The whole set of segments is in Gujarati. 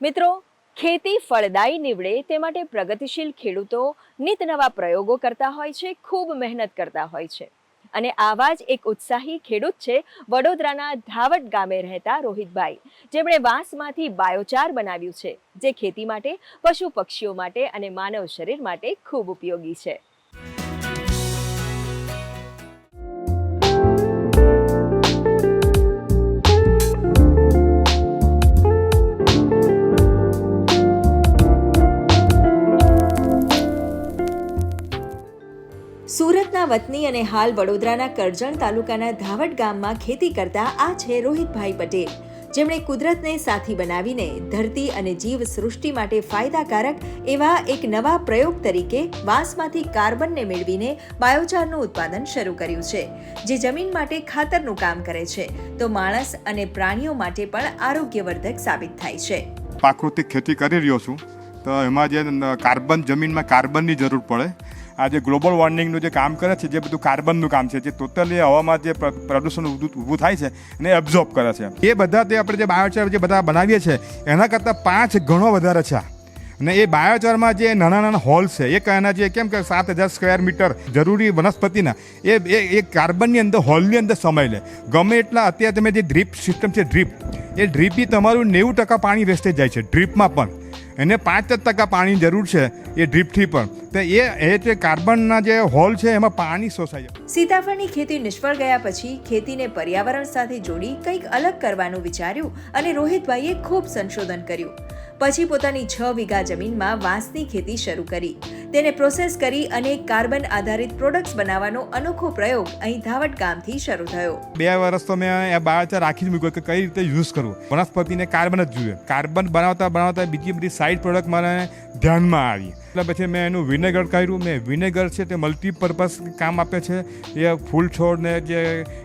મિત્રો, ખેતી ફળદાયી નીવડે તે માટે પ્રગતિશીલ ખેડૂતો નિત નવા પ્રયોગો કરતા હોય છે, ખૂબ મહેનત કરતા હોય છે. અને આવા જ એક ઉત્સાહી ખેડૂત છે વડોદરાના ધાવટ ગામે રહેતા રોહિતભાઈ. જેમણે વાંસમાંથી બાયોચાર બનાવ્યું છે, જે ખેતી માટે, પશુ પક્ષીઓ માટે અને માનવ શરીર માટે ખૂબ ઉપયોગી છે. સુરતના વતની અને હાલ વડોદરાના કરજણ તાલુકાના ધાવટ ગામમાં ખેતી કરતા આ છે રોહિતભાઈ પટેલ. જેમણે કુદરતને સાથી બનાવીને ધરતી અને જીવ સૃષ્ટિ માટે ફાયદાકારક એવા એક નવા પ્રયોગ તરીકે વાંસમાંથી કાર્બનને મેળવીને બાયોચારનું ઉત્પાદન શરૂ કર્યું છે, જે જમીન માટે ખાતરનું કામ કરે છે. તો માણસ અને પ્રાણીઓ માટે પણ આરોગ્યવર્ધક સાબિત થાય છે. પ્રાકૃતિક ખેતી કરી રહ્યો છું. તો એમાં જે કાર્બન જમીનમાં કાર્બનની જરૂર પડે આ જે ગ્લોબલ વોર્મિંગનું જે કામ કરે છે, જે બધું કાર્બનનું કામ છે, જે ટોટલી હવામાં જે પ્રદૂષણ ઊભું થાય છે, એને એબ્ઝોર્બ કરે છે. એ બધા તે આપણે જે બાયોચાર જે બધા બનાવીએ છીએ એના કરતાં પાંચ ગણો વધારે છે અને એ બાયોચારમાં જે નાના નાના હોલ છે એ એના જે કેમ કે સાત હજાર સ્ક્વેર મીટર જરૂરી વનસ્પતિના, એ એ કાર્બનની અંદર, હોલની અંદર સમય લે. ગમે એટલા અત્યારે તમે જે ડ્રીપ સિસ્ટમ છે ડ્રીપ એ ડ્રીપી તમારું નેવું ટકા પાણી વેસ્ટેજ જાય છે ડ્રીપમાં પણ. એને પાંચ જ ટકા પાણીની જરૂર છે એ ડ્રીપથી પણ. તો એ એ જે કાર્બનના જે હોલ છે એમાં પાણી શોષાય સીતાફળની ખેતી નિષ્ફળ ગયા પછી ખેતીને પર્યાવરણ સાથે જોડી કંઈક અલગ કરવાનું વિચાર્યું અને રોહિતભાઈએ ખૂબ સંશોધન કર્યું. પછી પોતાની છ વીઘા જમીનમાં વાંસની ખેતી શરૂ કરી. તેને પ્રોસેસ કરી અને કાર્બન આધારિત પ્રોડક્ટ્સ બનાવવાનો અનોખો પ્રયોગ અહીં ધાવટ ગામથી શરૂ થયો. બે વર્ષ તો મેં આ બાયોચાર રાખી જ મૂક્યો કે કઈ રીતે યુઝ કરવું? વનસ્પતિને કાર્બન જ જોઈએ. કાર્બન બનાવતા બનાવતા બીજી બધી સાઇડ પ્રોડક્ટ મને ધ્યાનમાં આવી. એટલે પછી મેં એનું વિનેગર કર્યું. મેં વિનેગર છે તે મલ્ટીપર્પઝ કામ આપે છે. એ ફૂલ છોડને જે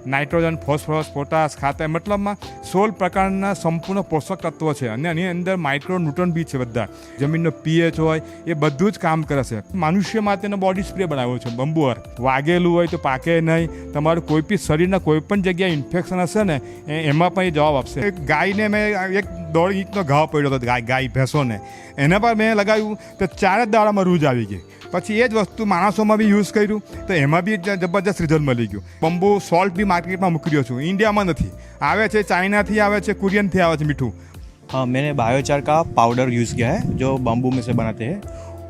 નાઇટ્રોજન, ફોસ્ફરસ, પોટાશ ખાતર મતલબમાં સોળ પ્રકારના સંપૂર્ણ પોષક તત્વો છે. અને એની અંદર માઇક્રો ન્યુટ્રન બી છે બધા. જમીનનો પીએચ હોય, એ બધું જ કામ કરે છે. મનુષ્ય માટેનો બોડી સ્પ્રે બનાવ્યો છે બંબુઅર વાગેલું હોય તો પાકે નહીં. તમારું કોઈ બી શરીરના કોઈ પણ જગ્યાએ ઇન્ફેક્શન હશે ને એમાં પણ એ જવાબ આપશે. ગાયને મેં એક દોઢ ઇંચનો ઘાવ પડ્યો હતો ગાય ગાય ભેંસોને એના પર મેં લગાવ્યું તો ચાર જ દાડામાં રૂજ આવી ગઈ પછી એ જ વસ્તુ માણસોમાં બી યુઝ કર્યું તો એમાં બી જ- જબરજસ્ત રિઝલ્ટ મળી ગયું બંબુ સોલ્ટ બી માર્કેટમાં મૂકી રહ્યો છું ઇન્ડિયામાં નથી આવે છે ચાઇનાથી આવે છે કુરિયનથી આવે છે મીઠું हाँ मैंने बायोचार का पाउडर यूज़ किया है जो बम्बू में से बनाते हैं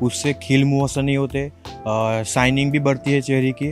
उससे खील मुँह असर नहीं होते शाइनिंग भी बढ़ती है चेहरे की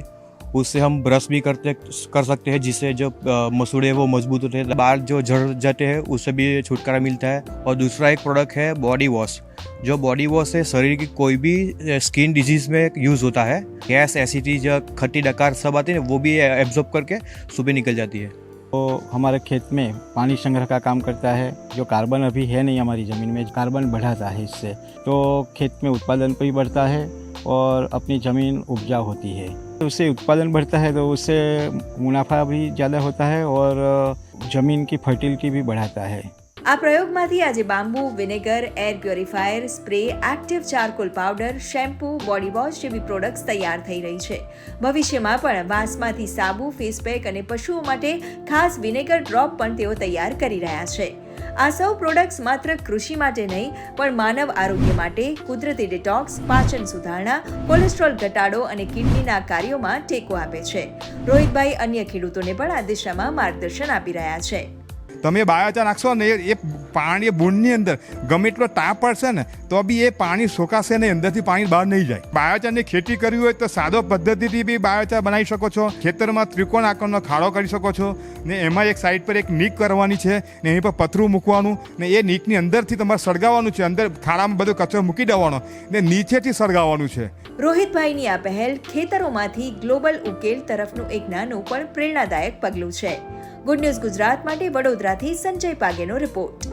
उससे हम ब्रश भी करते, कर सकते हैं, जिससे जो मसूड़े वो मज़बूत होते हैं। बाल जो झड़ जाते हैं, उससे भी छुटकारा मिलता है। और दूसरा एक प्रोडक्ट है बॉडी वॉश जो बॉडी वॉश है शरीर की कोई भी स्किन डिज़ीज़ में यूज़ होता है। गैस एसिडिटी जो खट्टी, डकार सब आती है, वो भी एब्जॉर्ब करके सुबह निकल जाती है। तो हमारे खेत में पानी संग्रह का काम करता है। जो कार्बन अभी है नहीं हमारी ज़मीन में कार्बन बढ़ाता है इससे। तो खेत में उत्पादन भी बढ़ता है और अपनी ज़मीन उपजाऊ होती है। उससे उत्पादन बढ़ता है तो उससे मुनाफा भी ज़्यादा होता है और ज़मीन की फर्टिलिटी भी बढ़ाता है આ પ્રયોગમાંથી આજે bamboo vinegar air purifier spray active charcoal powder shampoo body wash જેવી પ્રોડક્ટ્સ તૈયાર થઈ રહી છે ભવિષ્યમાં પણ વાંસમાંથી સાબુ ફેસ પેક અને પશુઓ માટે ખાસ વિનેગર ડ્રોપ પણ તેઓ તૈયાર કરી રહ્યા છે આ સૌ પ્રોડક્ટ્સ માત્ર કૃષિ માટે નહીં, પણ માનવ આરોગ્ય માટે કુદરતી ડિટોક્સ પાચન સુધારણા કોલેસ્ટ્રોલ ઘટાડો અને કિડનીના કાર્યોમાં ટેકો આપે છે. રોહિતભાઈ અન્ય ખેડૂતોને પણ આ દિશામાં માર્ગદર્શન આપી રહ્યા છે. તમે બાયોચાર નાખશો ને એ પાણી એ અંદર, ગમે એટલો તાપ પડશે ને, તો બી એ પાણી સોકાશે ને અંદરથી પાણી બહાર નહીં જાય. બાયોચારની ખેતી કરવી હોય તો સાદો પદ્ધતિથી બી બાયોચાર બનાવી શકો છો, ખેતરમાં ત્રિકોણ આકારનો ખાડો કરી શકો છો, ને એમાં એક સાઈડ પર એક નીક કરવાની છે, ને એની પર પથરું મૂકવાનું, ને એ નીકની અંદરથી તમારે સળગાવવાનું છે, અંદર ખાડામાં બધો કચરો મૂકી દેવાનો, ને નીચેથી સળગાવવાનું છે. રોહિતભાઈની આ પહેલ ખેતરોમાંથી ગ્લોબલ ઉકેલ તરફનું એક નાનું પણ પ્રેરણાદાયક પગલું છે. ગુડ ન્યૂઝ ગુજરાત માટે વડોદરાથી સંજય પાગેનો રિપોર્ટ.